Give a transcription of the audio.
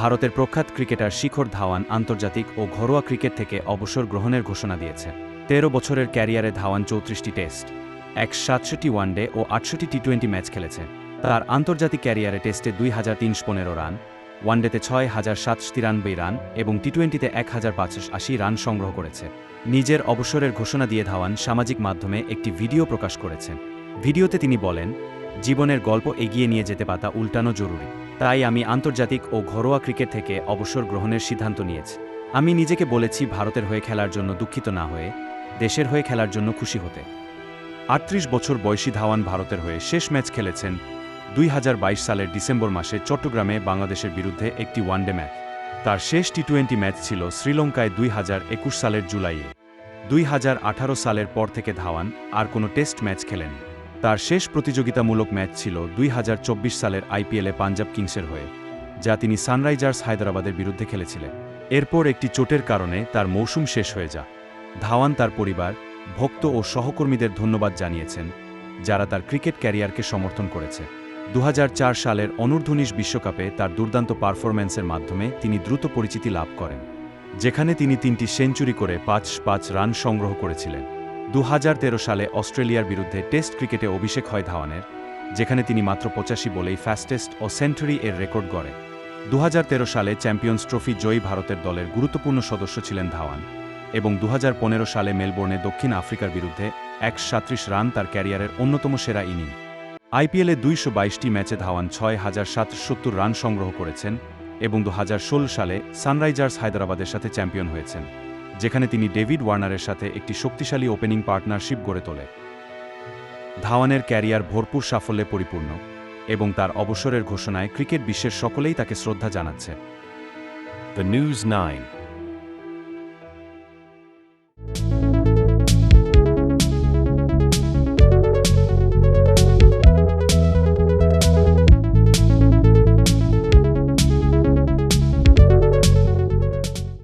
ভারতের প্রখ্যাত ক্রিকেটার শিখর ধাওয়ান আন্তর্জাতিক ও ঘরোয়া ক্রিকেট থেকে অবসর গ্রহণের ঘোষণা দিয়েছে। তেরো বছরের ক্যারিয়ারে ধাওয়ান চৌত্রিশটি টেস্ট, এক সাতষট্টি ওয়ানডে ও আটষট্টি টি টোয়েন্টি ম্যাচ খেলেছে। তার আন্তর্জাতিক ক্যারিয়ারে টেস্টে দুই হাজার তিনশো পনেরো রান, ওয়ানডেতে ছয় হাজার সাতশো তিরানব্বই রান এবং টি টোয়েন্টিতে এক হাজার পাঁচশো আশি রান সংগ্রহ করেছে। নিজের অবসরের ঘোষণা দিয়ে ধাওয়ান সামাজিক মাধ্যমে একটি ভিডিও প্রকাশ করেছেন ভিডিওতে তিনি বলেন, জীবনের গল্প এগিয়ে নিয়ে যেতে পাতা উল্টানো জরুরি। তাই আমি আন্তর্জাতিক ও ঘরোয়া ক্রিকেট থেকে অবসর গ্রহণের সিদ্ধান্ত নিয়েছি। আমি নিজেকে বলেছি ভারতের হয়ে খেলার জন্য দুঃখিত না হয়ে, দেশের হয়ে খেলার জন্য খুশি হতে। আটত্রিশ বছর বয়সী ধাওয়ান ভারতের হয়ে শেষ ম্যাচ খেলেছেন দুই হাজার বাইশ সালের ডিসেম্বর মাসে চট্টগ্রামে বাংলাদেশের বিরুদ্ধে একটি ওয়ানডে ম্যাচ। তার শেষ টি টোয়েন্টি ম্যাচ ছিল শ্রীলঙ্কায় দুই হাজার একুশ সালের জুলাইয়ে। দুই হাজার আঠারো সালের পর থেকে ধাওয়ান আর কোনো টেস্ট ম্যাচ খেলেন তার শেষ প্রতিযোগিতামূলক ম্যাচ ছিল দুই হাজার চব্বিশ সালের আইপিএলে পাঞ্জাব কিংসের হয়ে, যা তিনি সানরাইজার্স হায়দরাবাদের বিরুদ্ধে খেলেছিলেন। এরপর একটি চোটের কারণে তার মৌসুম শেষ হয়ে যা ধাওয়ান তার পরিবার, ভক্ত ও সহকর্মীদের ধন্যবাদ জানিয়েছেন, যারা তার ক্রিকেট ক্যারিয়ারকে সমর্থন করেছে। দু হাজার চার সালের অনূর্ধ্বনিশ বিশ্বকাপে তার দুর্দান্ত পারফরম্যান্সের মাধ্যমে তিনি দ্রুত পরিচিতি লাভ করেন, যেখানে তিনি তিনটি সেঞ্চুরি করে পাঁচ পাঁচ রান সংগ্রহ করেছিলেন। দু হাজার তেরো সালে অস্ট্রেলিয়ার বিরুদ্ধে টেস্ট ক্রিকেটে অভিষেক হয় ধাওয়ানের যেখানে তিনি মাত্র পঁচাশি বলেই ফাস্টেস্ট ও সেঞ্চুরি এর রেকর্ড গড়ে। দু হাজার তেরো সালে চ্যাম্পিয়ন্স ট্রফি জয়ী ভারতের দলের গুরুত্বপূর্ণ সদস্য ছিলেন ধাওয়ান এবং দু হাজার পনেরো সালে মেলবোর্নে দক্ষিণ আফ্রিকার বিরুদ্ধে এক সাত্রিশ রান তার ক্যারিয়ারের অন্যতম সেরা ইনিং। আইপিএলে দুইশো বাইশটি ম্যাচে ধাওয়ান ছয় হাজার সাতশো সত্তর রান সংগ্রহ করেছেন এবং দু হাজার ষোলো সালে সানরাইজার্স হায়দরাবাদের সাথে চ্যাম্পিয়ন হয়েছেন। যেখানে তিনি ডেভিড ওয়ার্নারের সাথে একটি শক্তিশালী ওপেনিং পার্টনারশিপ গড়ে তোলে। ধাওয়ানের ক্যারিয়ার ভরপুর সাফল্যে পরিপূর্ণ এবং তার অবসরের ঘোষণায় ক্রিকেট বিশ্বের সকলেই তাকে শ্রদ্ধা জানাচ্ছে। The news 9